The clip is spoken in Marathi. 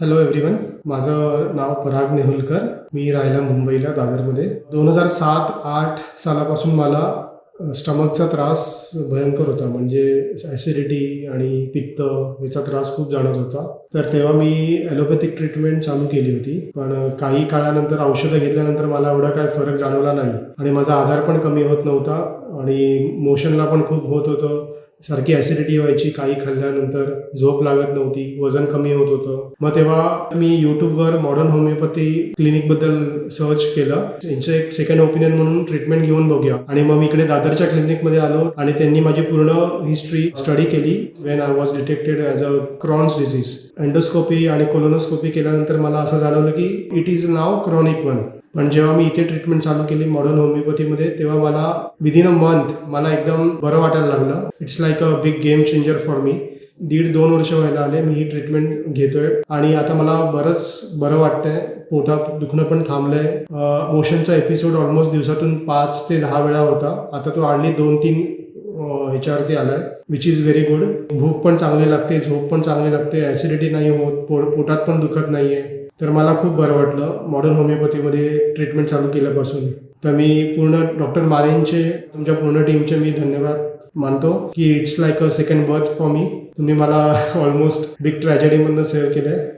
हॅलो एव्हरीवन माझं नाव पराग नेहुलकर. मी राहायला मुंबईला दादरमध्ये. दोन हजार सात आठ सालापासून मला स्टमकचा त्रास भयंकर होता. म्हणजे ॲसिडिटी आणि पित्त याचा त्रास खूप जाणवत होता. तर तेव्हा मी ॲलोपॅथिक ट्रीटमेंट चालू केली होती. पण काही काळानंतर औषधं घेतल्यानंतर मला एवढा काय फरक जाणवला नाही. आणि माझा आजार पण कमी होत नव्हता आणि मोशनला पण खूप होत होतं. सारखी ॲसिडिटी व्हायची काही खाल्ल्यानंतर झोप लागत नव्हती वजन कमी होत होतं. मग तेव्हा मी यूट्यूबवर मॉडर्न होमिओपॅथी क्लिनिकबद्दल सर्च केलं. त्यांचं एक सेकंड ओपिनियन म्हणून ट्रीटमेंट घेऊन बघूया. आणि मग मी इकडे दादरच्या क्लिनिकमध्ये आलो आणि त्यांनी माझी पूर्ण हिस्ट्री स्टडी केली. When I was detected as a Crohn's disease endoscopy आणि कोलोनोस्कोपी केल्यानंतर मला असं जाणवलं की it is now chronic one पण जेव्हा मी इथे ट्रीटमेंट चालू केली मॉडर्न होमिओपॅथीमध्ये तेव्हा मला विदिन अ मंथ मला एकदम बरं वाटायला लागलं. It's like a big game changer for me दीड दोन वर्ष व्हायला आले मी ही ट्रीटमेंट घेतोय. आणि आता मला बरंच बरं वाटतंय. पोटात दुखणं पण थांबलंय. मोशनचा एपिसोड ऑलमोस्ट दिवसातून पाच ते दहा वेळा होता. आता तो आणली दोन तीन ह्याच्यावरती आलाय विच इज व्हेरी गुड भूक पण चांगली लागते झोप पण चांगली लागते ॲसिडिटी नाही होत पो पोटात पण दुखत नाहीये. तर मला खूप बरं वाटलं. मॉडर्न होमिओपॅथीमध्ये ट्रीटमेंट चालू केल्यापासून. तर मी पूर्ण डॉक्टर मारेंचे तुमच्या पूर्ण टीमचे मी धन्यवाद मानतो की it's like a second birth for me तुम्ही मला ऑलमोस्ट बिग ट्रॅजेडीमधनं सेव्ह केलं आहे